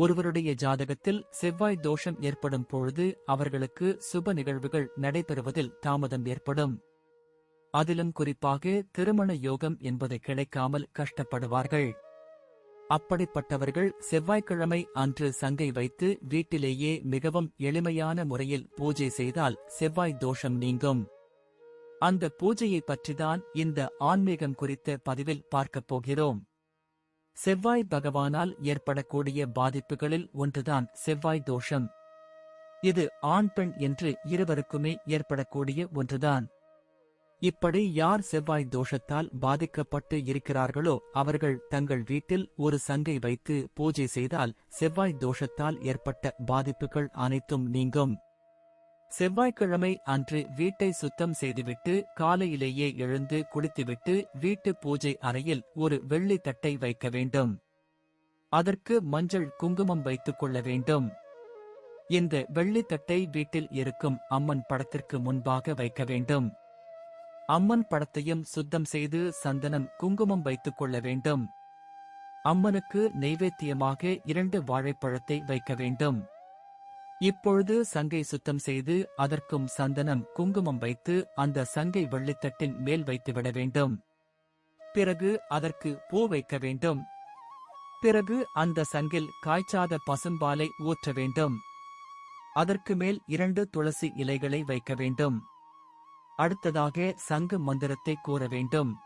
ஒருவருடைய ஜாதகத்தில் செவ்வாய் தோஷம் ஏற்படும் பொழுது அவர்களுக்கு சுப நிகழ்வுகள் நடைபெறுவதில் தாமதம் ஏற்படும். அதிலும் குறிப்பாக திருமண யோகம் என்பது கிடைக்காமல் கஷ்டப்படுவார்கள். அப்படிப்பட்டவர்கள் செவ்வாய்க்கிழமை அன்று சங்கை வைத்து வீட்டிலேயே மிகவும் எளிமையான முறையில் பூஜை செய்தால் செவ்வாய் தோஷம் நீங்கும். அந்த பூஜையை பற்றிதான் இந்த ஆன்மீகம் குறித்த பதிவில் பார்க்கப் போகிறோம். செவ்வாய் பகவானால் ஏற்படக்கூடிய பாதிப்புகளில் ஒன்றுதான் செவ்வாய் தோஷம். இது ஆண் பெண் என்று இருவருக்குமே ஏற்படக்கூடிய ஒன்றுதான். இப்படி யார் செவ்வாய் தோஷத்தால் பாதிக்கப்பட்டு இருக்கிறார்களோ அவர்கள் தங்கள் வீட்டில் ஒரு சங்கை வைத்து பூஜை செய்தால் செவ்வாய் தோஷத்தால் ஏற்பட்ட பாதிப்புகள் அனைத்தும் நீங்கும். செவ்வாய்க்கிழமை அன்று வீட்டை சுத்தம் செய்துவிட்டு காலையிலேயே எழுந்து குளித்துவிட்டு வீட்டு பூஜை அறையில் ஒரு வெள்ளி தட்டை வைக்க வேண்டும். அதற்கு மஞ்சள் குங்குமம் வைத்துக் கொள்ள வேண்டும். இந்த வெள்ளித்தட்டை வீட்டில் இருக்கும் அம்மன் படத்திற்கு முன்பாக வைக்க வேண்டும். அம்மன் படத்தையும் சுத்தம் செய்து சந்தனம் குங்குமம் வைத்துக் கொள்ள வேண்டும். அம்மனுக்கு நெய்வேத்தியமாக இரண்டு வாழைப்பழத்தை வைக்க வேண்டும். இப்பொழுது சங்கை சுத்தம் செய்து அதற்கும் சந்தனம் குங்குமம் வைத்து அந்த சங்கை வெள்ளித்தட்டின் மேல் வைத்துவிட வேண்டும். பிறகு அதற்கு பூ வைக்க வேண்டும். பிறகு அந்த சங்கில் காய்ச்சாத பசும்பாலை ஊற்ற வேண்டும். அதற்கு மேல் இரண்டு துளசி இலைகளை வைக்க வேண்டும். அடுத்ததாக சங்கு மந்திரத்தை கூற வேண்டும்.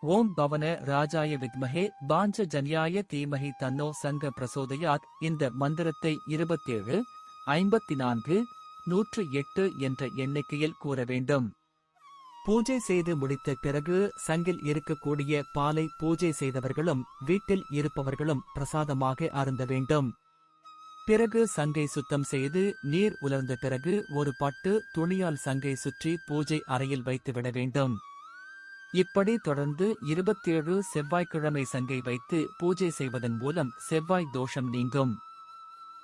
ஓம் பவன ராஜாய வித்மஹே பாஞ்ச ஜன்யாய தீமஹி தன்னோ சங்க பிரசோதயாத். இந்த மந்திரத்தை இருபத்தேழு ஐம்பத்தி நான்கு நூற்று எட்டு என்ற எண்ணிக்கையில் கூற வேண்டும் பூஜை செய்து முடித்த பிறகு சங்கில் இருக்கக்கூடிய பாலை பூஜை செய்தவர்களும் வீட்டில் இருப்பவர்களும் பிரசாதமாக அருந்த வேண்டும். பிறகு சங்கை சுத்தம் செய்து நீர் உலர்ந்த பிறகு ஒரு பட்டு துணியால் சங்கை சுற்றி பூஜை அறையில் வைத்துவிட வேண்டும். இப்படி தொடர்ந்து இருபத்தேழு செவ்வாய்க்கிழமை சங்கை வைத்து பூஜை செய்வதன் மூலம் செவ்வாய் தோஷம் நீங்கும்.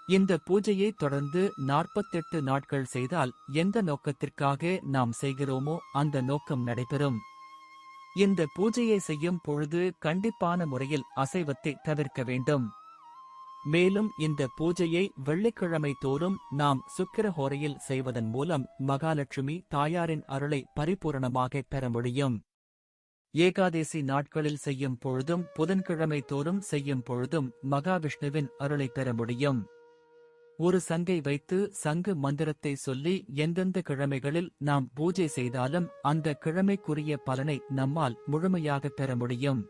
இந்த பூஜையை தொடர்ந்து நாற்பத்தெட்டு நாட்கள் செய்தால் எந்த நோக்கத்திற்காக நாம் செய்கிறோமோ அந்த நோக்கம் நடைபெறும். இந்த பூஜையை செய்யும் பொழுது கண்டிப்பான முறையில் அசைவத்தை தவிர்க்க வேண்டும். மேலும் இந்த பூஜையை வெள்ளிக்கிழமை தோறும் நாம் சுக்கிரஹோரையில் செய்வதன் மூலம் மகாலட்சுமி தாயாரின் அருளை பரிபூரணமாக பெற முடியும். ஏகாதேசி நாட்களில் செய்யும் பொழுதும் புதன்கிழமை தோறும் செய்யும் பொழுதும் மகாவிஷ்ணுவின் அருளை பெற முடியும். ஒரு சங்கை வைத்து சங்கு மந்திரத்தை சொல்லி எந்தெந்த கிழமைகளில் நாம் பூஜை செய்தாலும் அந்த கிழமைக்குரிய பலனை நம்மால் முழுமையாக பெற முடியும்.